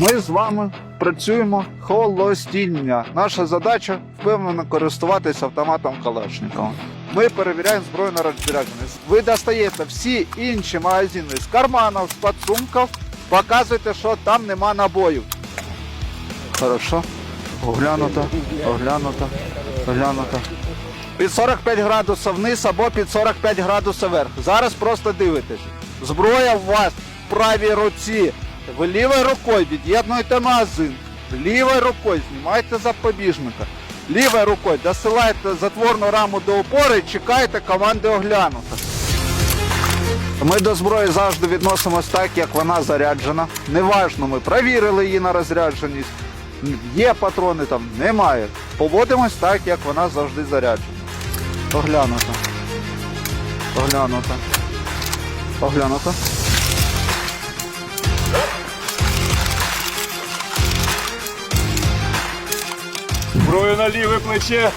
Ми з вами працюємо холостіння. Наша задача впевнено користуватися автоматом Калашникова. Ми перевіряємо зброю на розрядженість. Ви достаєте всі інші магазини з карманів, з підсумків, показуєте, що там нема набоїв. Хорошо. Оглянуто, оглянуто, оглянуто. Під 45 градусів вниз або під 45 градусів вверх. Зараз просто дивитесь. Зброя у вас в правій руці. Ви лівою рукою від'єднуєте магазин. Лівою рукою знімаєте запобіжника. Лівою рукою досилаєте затворну раму до опори і чекаєте команди оглянути. Ми до зброї завжди відносимось так, як вона заряджена. Неважно, ми провірили її на розрядженість. Є патрони там, немає. Поводимось так, як вона завжди заряджена. Оглянуто. Оглянуто. Оглянуто. Зброю на ліве плече.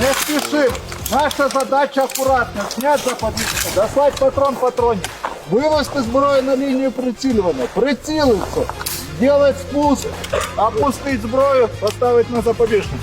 Не спішим. Наша задача акуратно. Снять запобіжник, дослать патрон патроні. Вивести зброю на лінію прицілювання. Прицілитися. Делать спуск. Опустить зброю, поставить на запобіжник.